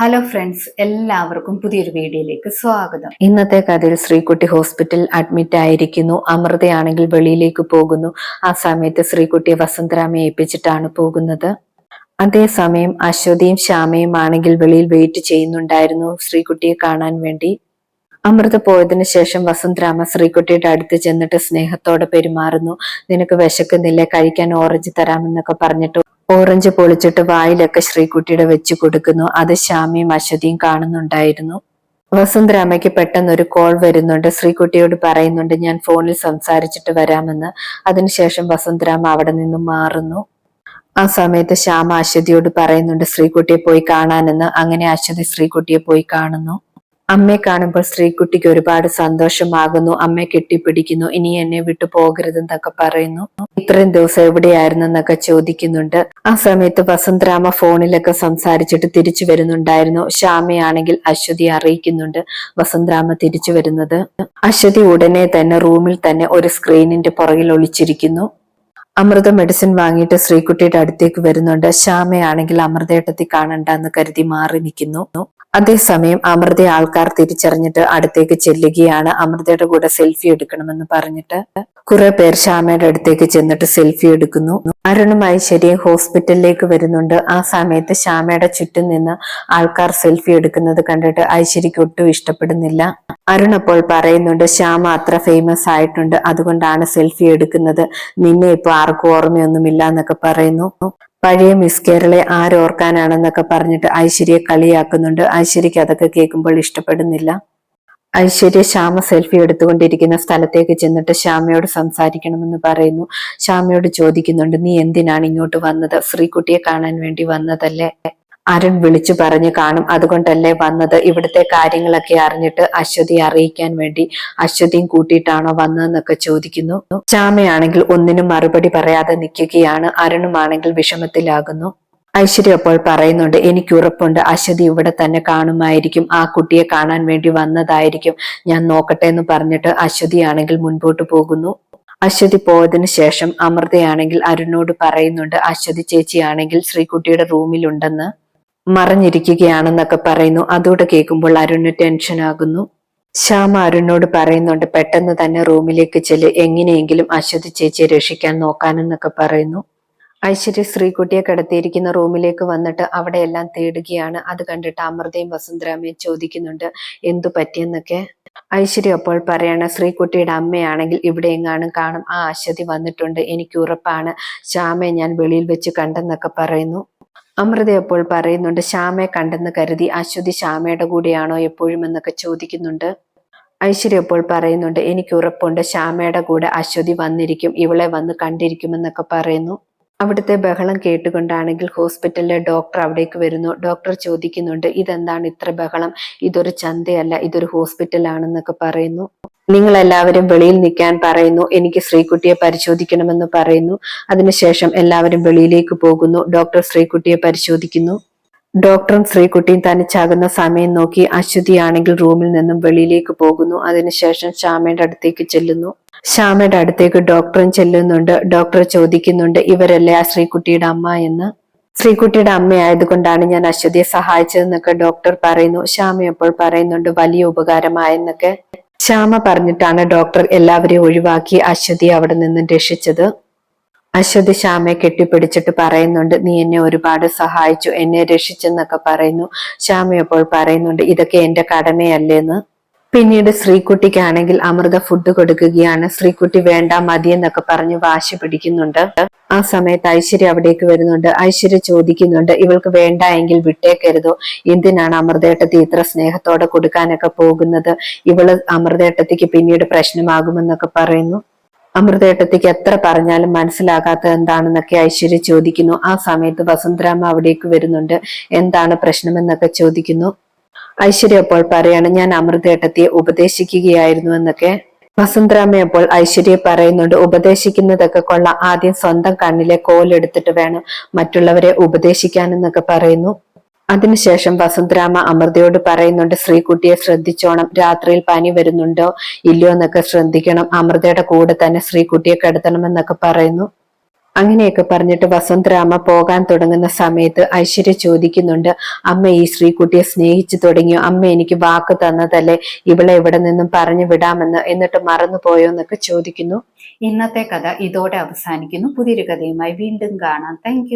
Hello friends എല്ലാവർക്കും പുതിയൊരു വീഡിയോയിലേക്ക് സ്വാഗതം. ഇന്നത്തെ കഥയിൽ ശ്രീകുട്ടി ഹോസ്പിറ്റലിൽ അഡ്മിറ്റ് ആയിരിക്കുന്നു. അമൃതയാണെങ്കിൽ വെളിയിലേക്ക് പോകുന്നു. ആ സമയത്ത് ശ്രീകുട്ടിയെ വസന്തരാമയെ ഏൽപ്പിച്ചിട്ടാണ് പോകുന്നത്. അതേസമയം അശ്വതിയും ശ്യാമയും ആണെങ്കിൽ വെളിയിൽ വെയിറ്റ് ചെയ്യുന്നുണ്ടായിരുന്നു ശ്രീകുട്ടിയെ കാണാൻ വേണ്ടി. അമൃത പോയതിനു ശേഷം വസന്തരാമ ശ്രീകുട്ടിയുടെ അടുത്ത് ചെന്നിട്ട് സ്നേഹത്തോടെ പെരുമാറുന്നു. നിനക്ക് വിശക്കുന്നില്ലേ? കഴിക്കാൻ ഓറഞ്ച് തരാമെന്നൊക്കെ പറഞ്ഞിട്ട് ഓറഞ്ച് പൊളിച്ചിട്ട് വായിലൊക്കെ ശ്രീകുട്ടിയുടെ വെച്ച് കൊടുക്കുന്നു. അത് ശ്യാമിയും അശ്വതിയും കാണുന്നുണ്ടായിരുന്നു. വസുന്ധരാമയ്ക്ക് പെട്ടെന്ന് ഒരു കോൾ വരുന്നുണ്ട്. ശ്രീകുട്ടിയോട് പറയുന്നുണ്ട് ഞാൻ ഫോണിൽ സംസാരിച്ചിട്ട് വരാമെന്ന്. അതിനുശേഷം വസുന്ധരാമ അവിടെ നിന്നും മാറുന്നു. ആ സമയത്ത് ശ്യാമ അശ്വതിയോട് പറയുന്നുണ്ട് ശ്രീകുട്ടിയെ പോയി കാണാനെന്ന്. അങ്ങനെ അശ്വതി ശ്രീകുട്ടിയെ പോയി കാണുന്നു. അമ്മയെ കാണുമ്പോൾ സ്ത്രീക്കുട്ടിക്ക് ഒരുപാട് സന്തോഷമാകുന്നു. അമ്മയെ കെട്ടിപ്പിടിക്കുന്നു. ഇനി എന്നെ വിട്ടു പോകരുതെന്നൊക്കെ പറയുന്നു. ഇത്രയും ദിവസം എവിടെയായിരുന്നു എന്നൊക്കെ ചോദിക്കുന്നുണ്ട്. ആ സമയത്ത് വസന്തരാമ ഫോണിലൊക്കെ സംസാരിച്ചിട്ട് തിരിച്ചു വരുന്നുണ്ടായിരുന്നു. ശ്യാമയാണെങ്കിൽ അശ്വതി അറിയിക്കുന്നുണ്ട്. വസന്തരാമ തിരിച്ചു വരുന്നത്. അശ്വതി ഉടനെ തന്നെ റൂമിൽ തന്നെ ഒരു സ്ക്രീനിന്റെ പുറകിൽ ഒളിച്ചിരിക്കുന്നു. അമൃത മെഡിസിൻ വാങ്ങിയിട്ട് ശ്രീകുട്ടിയുടെ അടുത്തേക്ക് വരുന്നുണ്ട്. ശ്യാമയാണെങ്കിൽ അമൃതേട്ടത്തി കാണണ്ട എന്ന് കരുതി മാറി നിൽക്കുന്നു. അതേസമയം അമൃതയെ ആൾക്കാർ തിരിച്ചറിഞ്ഞിട്ട് അടുത്തേക്ക് ചെല്ലുകയാണ്. അമൃതയുടെ കൂടെ സെൽഫി എടുക്കണമെന്ന് പറഞ്ഞിട്ട് കുറെ പേർ ശ്യാമയുടെ അടുത്തേക്ക് ചെന്നിട്ട് സെൽഫി എടുക്കുന്നു. അരുണും ഐശ്വര്യയും ഹോസ്പിറ്റലിലേക്ക് വരുന്നുണ്ട്. ആ സമയത്ത് ശ്യാമയുടെ ചുറ്റും നിന്ന് ആൾക്കാർ സെൽഫി എടുക്കുന്നത് കണ്ടിട്ട് ഐശ്വര്യക്ക് ഒട്ടും ഇഷ്ടപ്പെടുന്നില്ല. അരുൺ അപ്പോൾ പറയുന്നുണ്ട് ശ്യാമ അത്ര ഫേമസ് ആയിട്ടുണ്ട് അതുകൊണ്ടാണ് സെൽഫി എടുക്കുന്നത്. നിന്നെ ഇപ്പൊ ആർക്കും ഓർമ്മയൊന്നുമില്ല എന്നൊക്കെ പറയുന്നു. പഴയ മിസ് കേരളെ ആരോർക്കാനാണെന്നൊക്കെ പറഞ്ഞിട്ട് ഐശ്വര്യ കളിയാക്കുന്നുണ്ട്. ഐശ്വര്യക്ക് അതൊക്കെ കേൾക്കുമ്പോൾ ഇഷ്ടപ്പെടുന്നില്ല. ഐശ്വര്യ ശ്യാമ സെൽഫി എടുത്തുകൊണ്ടിരിക്കുന്ന സ്ഥലത്തേക്ക് ചെന്നിട്ട് ശ്യാമയോട് സംസാരിക്കണമെന്ന് പറയുന്നു. ശ്യാമയോട് ചോദിക്കുന്നുണ്ട് നീ എന്തിനാണ് ഇങ്ങോട്ട് വന്നത്? ശ്രീകുട്ടിയെ കാണാൻ വേണ്ടി വന്നതല്ലേ? അരുൺ വിളിച്ചു പറഞ്ഞു കാണും. അതുകൊണ്ടല്ലേ വന്നത്? ഇവിടുത്തെ കാര്യങ്ങളൊക്കെ അറിഞ്ഞിട്ട് അശ്വതി അറിയിക്കാൻ വേണ്ടി അശ്വതിയും കൂട്ടിയിട്ടാണോ വന്നതെന്നൊക്കെ ചോദിക്കുന്നു. ശ്യാമയാണെങ്കിൽ ഒന്നിനും മറുപടി പറയാതെ നിൽക്കുകയാണ്. അരുണുമാണെങ്കിൽ വിഷമത്തിലാകുന്നു. ഐശ്വര്യ അപ്പോൾ പറയുന്നുണ്ട് എനിക്ക് ഉറപ്പുണ്ട്. അശ്വതി ഇവിടെ തന്നെ കാണുമായിരിക്കും. ആ കുട്ടിയെ കാണാൻ വേണ്ടി വന്നതായിരിക്കും. ഞാൻ നോക്കട്ടെ എന്ന് പറഞ്ഞിട്ട് അശ്വതി ആണെങ്കിൽ മുൻപോട്ട് പോകുന്നു. അശ്വതി പോയതിനു ശേഷം അമൃതയാണെങ്കിൽ അരുണോട് പറയുന്നുണ്ട് അശ്വതി ചേച്ചിയാണെങ്കിൽ ശ്രീകുട്ടിയുടെ റൂമിലുണ്ടെന്ന്. മറഞ്ഞിരിക്കുകയാണെന്നൊക്കെ പറയുന്നു. അതോടെ കേൾക്കുമ്പോൾ അരുണ് ടെൻഷൻ ആകുന്നു. ശ്യാമ അരുണിനോട് പറയുന്നുണ്ട് പെട്ടെന്ന് തന്നെ റൂമിലേക്ക് ചെല്ല് എങ്ങനെയെങ്കിലും അശ്വതി ചേച്ചിയെ രക്ഷിക്കാൻ നോക്കാനെന്നൊക്കെ പറയുന്നു. ഐശ്വര്യ ശ്രീകുട്ടിയെ കിടത്തിയിരിക്കുന്ന റൂമിലേക്ക് വന്നിട്ട് അവിടെ എല്ലാം തേടുകയാണ്. അത് കണ്ടിട്ട് അമൃതയും വസുന്ധരാമയും ചോദിക്കുന്നുണ്ട് എന്തു പറ്റിയെന്നൊക്കെ? ഐശ്വര്യ അപ്പോൾ പറയാണ് ശ്രീകുട്ടിയുടെ അമ്മയാണെങ്കിൽ ഇവിടെ എങ്ങാനും കാണും. ആ അശ്വതി വന്നിട്ടുണ്ട്. എനിക്ക് ഉറപ്പാണ്. ശ്യാമയെ ഞാൻ വെളിയിൽ വെച്ച് കണ്ടെന്നൊക്കെ പറയുന്നു. അമൃത അപ്പോൾ പറയുന്നുണ്ട് ശ്യാമയെ കണ്ടെന്ന് കരുതി അശ്വതി ശ്യാമയുടെ കൂടെയാണോ എപ്പോഴും എന്നൊക്കെ ചോദിക്കുന്നുണ്ട്. ഐശ്വര്യ അപ്പോൾ പറയുന്നുണ്ട് എനിക്ക് ഉറപ്പുണ്ട് ശ്യാമയുടെ കൂടെ അശ്വതി വന്നിരിക്കും ഇവളെ വന്ന് കണ്ടിരിക്കുമെന്നൊക്കെ പറയുന്നു. അവിടുത്തെ ബഹളം കേട്ടുകൊണ്ടാണെങ്കിൽ ഹോസ്പിറ്റലിലെ ഡോക്ടർ അവിടേക്ക് വരുന്നു. ഡോക്ടർ ചോദിക്കുന്നുണ്ട് ഇതെന്താണ് ഇത്ര ബഹളം? ഇതൊരു ചന്തയല്ല ഇതൊരു ഹോസ്പിറ്റലാണെന്നൊക്കെ പറയുന്നു. നിങ്ങൾ എല്ലാവരും വെളിയിൽ നിൽക്കാൻ പറയുന്നു. എനിക്ക് ശ്രീകുട്ടിയെ പരിശോധിക്കണമെന്ന് പറയുന്നു. അതിനുശേഷം എല്ലാവരും വെളിയിലേക്ക് പോകുന്നു. ഡോക്ടർ ശ്രീകുട്ടിയെ പരിശോധിക്കുന്നു. ഡോക്ടറും ശ്രീകുട്ടിയും തനിച്ചാകുന്ന സമയം നോക്കി. അശ്വതിയാണെങ്കിൽ റൂമിൽ നിന്നും വെളിയിലേക്ക് പോകുന്നു. അതിനുശേഷം ശ്യാമയുടെ അടുത്തേക്ക് ചെല്ലുന്നു. ശ്യാമയുടെ അടുത്തേക്ക് ഡോക്ടറും ചെല്ലുന്നുണ്ട്. ഡോക്ടർ ചോദിക്കുന്നുണ്ട് ഇവരല്ലേ ആ ശ്രീകുട്ടിയുടെ അമ്മ എന്ന്? ശ്രീകുട്ടിയുടെ അമ്മയായതുകൊണ്ടാണ് ഞാൻ അശ്വതിയെ സഹായിച്ചതെന്നൊക്കെ ഡോക്ടർ പറയുന്നു. ശ്യാമ പറയുന്നുണ്ട് വലിയ ഉപകാരമായെന്നൊക്കെ. ശ്യാമ പറഞ്ഞിട്ടാണ് ഡോക്ടർ എല്ലാവരെയും ഒഴിവാക്കി അശ്വതി അവിടെ നിന്നും രക്ഷിച്ചത്. അശ്വതി ശ്യാമയെ കെട്ടിപ്പിടിച്ചിട്ട് പറയുന്നുണ്ട് നീ എന്നെ ഒരുപാട് സഹായിച്ചു എന്നെ രക്ഷിച്ചെന്നൊക്കെ പറയുന്നു. ശ്യാമ പറയുന്നുണ്ട് ഇതൊക്കെ എന്റെ കടമയല്ലേന്ന്. പിന്നീട് ശ്രീകുട്ടിക്കാണെങ്കിൽ അമൃത ഫുഡ് കൊടുക്കുകയാണ്. ശ്രീകുട്ടി വേണ്ട മതി എന്നൊക്കെ പറഞ്ഞ് വാശി പിടിക്കുന്നുണ്ട്. ആ സമയത്ത് ഐശ്വര്യ അവിടേക്ക് വരുന്നുണ്ട്. ഐശ്വര്യ ചോദിക്കുന്നുണ്ട് ഇവൾക്ക് വേണ്ട എങ്കിൽ വിട്ടേക്കരുതോ? എന്തിനാണ് അമൃതേട്ടത്തി ഇത്ര സ്നേഹത്തോടെ കൊടുക്കാനൊക്കെ പോകുന്നത്? ഇവൾ അമൃതേട്ടത്തിക്ക് പിന്നീട് പ്രശ്നമാകുമെന്നൊക്കെ പറയുന്നു. അമൃതേട്ടത്തിക്ക് എത്ര പറഞ്ഞാലും മനസ്സിലാകാത്ത എന്താണെന്നൊക്കെ ഐശ്വര്യ ചോദിക്കുന്നു. ആ സമയത്ത് വസുന്ധരാമ അവിടേക്ക് വരുന്നുണ്ട്. എന്താണ് പ്രശ്നമെന്നൊക്കെ ചോദിക്കുന്നു. ഐശ്വര്യ അപ്പോൾ പറയാണ് ഞാൻ അമൃതേട്ടത്തിയെ ഉപദേശിക്കുകയായിരുന്നു എന്നൊക്കെ. വസന്തരാമ അപ്പോൾ ഐശ്വര്യ പറയുന്നുണ്ട് ഉപദേശിക്കുന്നതൊക്കെ കൊള്ള. ആദ്യം സ്വന്തം കണ്ണിലെ കോലെടുത്തിട്ട് വേണം മറ്റുള്ളവരെ ഉപദേശിക്കാനെന്നൊക്കെ പറയുന്നു. അതിനുശേഷം വസന്തരാമ അമൃതയോട് പറയുന്നുണ്ട് ശ്രീകുട്ടിയെ ശ്രദ്ധിച്ചോണം. രാത്രിയിൽ പനി വരുന്നുണ്ടോ? ഇല്ലയോ എന്നൊക്കെ ശ്രദ്ധിക്കണം. അമൃതയുടെ കൂടെ തന്നെ ശ്രീകുട്ടിയെ എന്നൊക്കെ പറയുന്നു. അങ്ങനെയൊക്കെ പറഞ്ഞിട്ട് വസന്തരാമ പോകാൻ തുടങ്ങുന്ന സമയത്ത് ഐശ്വര്യ ചോദിക്കുന്നുണ്ട് അമ്മ ഈ ശ്രീകുട്ടിയെ സ്നേഹിച്ചു തുടങ്ങിയോ? അമ്മ എനിക്ക് വാക്ക് തന്നതല്ലേ? ഇവളെ ഇവിടെ നിന്നും പറഞ്ഞു വിടാമെന്ന് എന്നിട്ട് മറന്നുപോയോ എന്നൊക്കെ ചോദിക്കുന്നു. ഇന്നത്തെ കഥ ഇതോടെ അവസാനിക്കുന്നു. പുതിയൊരു കഥയുമായി വീണ്ടും കാണാം. താങ്ക്